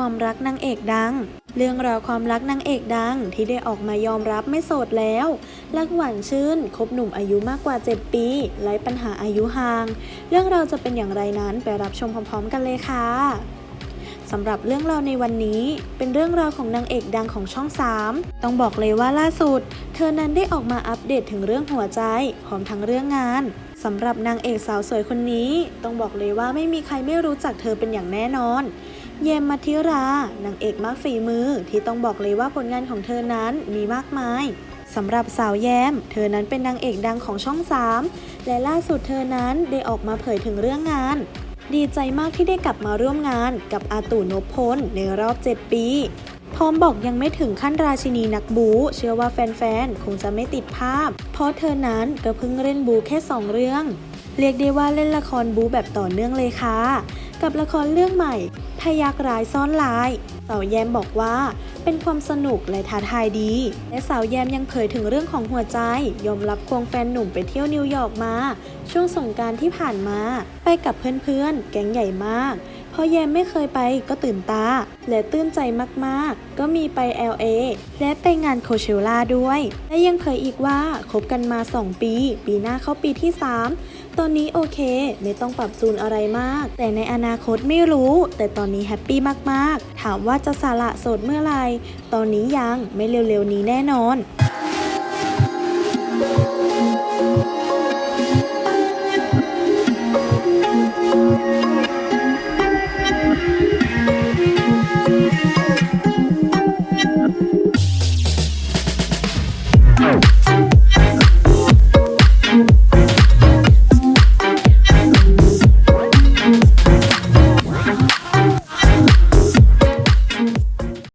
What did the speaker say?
ความรักนางเอกดัง เรื่องราวความรักนางเอกดังที่ได้ออกมายอมรับไม่โสดแล้ว รักหวานชื่นคบหนุ่มอายุมากกว่า 7 ปีไร้ปัญหาอายุห่าง เรื่องราวจะเป็นอย่างไรนั้นไปรับชมพร้อมๆ กันเลยค่ะสำหรับเรื่องราวในวันนี้เป็นเรื่องราวของนางเอกดังของช่อง 3 ต้องบอกเลยว่าล่าสุด เธอนั้นได้ออกมาอัปเดตถึงเรื่องหัวใจพร้อมทั้งเรื่องงานสำหรับนางเอกสาวสวยคนนี้ ต้องบอกเลยว่าไม่มีใครไม่รู้จักเธอเป็นอย่างแน่นอน เยมมัธิรานางเอกมากฝีมือที่ต้องบอกเลยว่าผลงานของเธอนั้นมีมากมายสำหรับสาวแยมเธอนั้นเป็นนางเอกดังของช่อง 3 และล่าสุดเธอนั้นได้ออกมาเผยถึงเรื่องงาน ดีใจมากที่ได้กลับมาร่วมงานกับอาตู่นพพลในรอบ 7 ปี พร้อมบอกยังไม่ถึงขั้นราชินีนักบู เชื่อว่าแฟนๆ คงจะไม่ติดภาพ เพราะเธอนั้นก็เพิ่งเล่นบูแค่ 2 เรื่อง เรียกได้ว่าเล่นละครบูแบบต่อเนื่องเลยค่ะ กับละครเรื่องใหม่ พยักร้ายซ่อนลายสาวแยมบอกว่า เป็นความสนุกและท้าทายดี และสาวแยมยังเผยถึงเรื่องของหัวใจ ยอมรับควงแฟนหนุ่มไปเที่ยวนิวยอร์กมา ช่วงสงการที่ผ่านมา ไปกับเพื่อนๆ แก๊งใหญ่มากเพราะแยมไม่เคยไปก็ตื่นตา และตื้นใจมากๆ ก็มีไป LA และไปงานโคเชล่าด้วย และยังเผยอีกว่าคบกันมา 2 ปี ปีหน้าเข้าปีที่ 3 ตอนนี้โอเค ไม่ต้องปรับจูนอะไรมาก แต่ในอนาคตไม่รู้ แต่ตอนนี้แฮปปี้มากๆ ถามว่าจะสาระโสดเมื่อไหร่ตอนนี้ยังไม่เร็วๆนี้แน่นอน